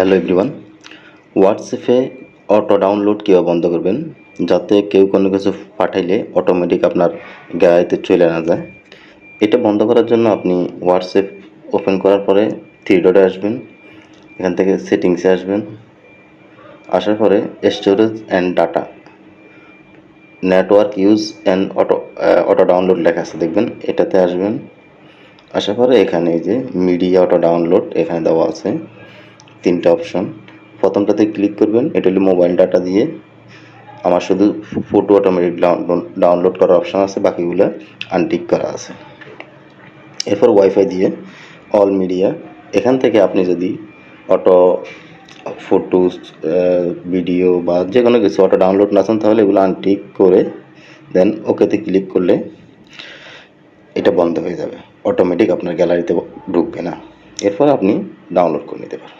Hello everyone হোয়াটসঅ্যাপে auto download কীভাবে বন্ধ করবেন? যাতে কেউ কোনো কিছু পাঠাইলে অটোমেটিক আপনার গ্যালারিতে চলে না যায়। এটা বন্ধ করার জন্য আপনি হোয়াটসঅ্যাপ ওপেন করার পরে থ্রি ডটে আসবেন। এখান থেকে সেটিংসে আসবেন। আসার পরে storage and data network use and auto auto download লেখা আছে, দেখবেন? এটাতে আসবেন। আসার পরে এখানে যে মিডিয়া অটো ডাউনলোড এখানে দেওয়া আছে। তিনটা অপশন প্রথমটাতে ক্লিক করবেন, এটা হলো মোবাইল ডাটা দিয়ে। আমার শুধু ফটো অটোমেটিক ডাউনলোড করার অপশন আছে, বাকিগুলো আনটিক করা আছে। এরপর ওয়াইফাই দিয়ে অল মিডিয়া এখান থেকে আপনি যদি অটো ফটো ভিডিও বা যে কোনো কিছু অটো ডাউনলোড না চান, তাহলে এগুলো আনটিক করে দেন ওকেতে ক্লিক করলে এটা বন্ধ হয়ে যাবে। অটোমেটিক আপনার গ্যালারিতে ঢুকবে না। এরপর আপনি ডাউনলোড করে নিতে পারেন।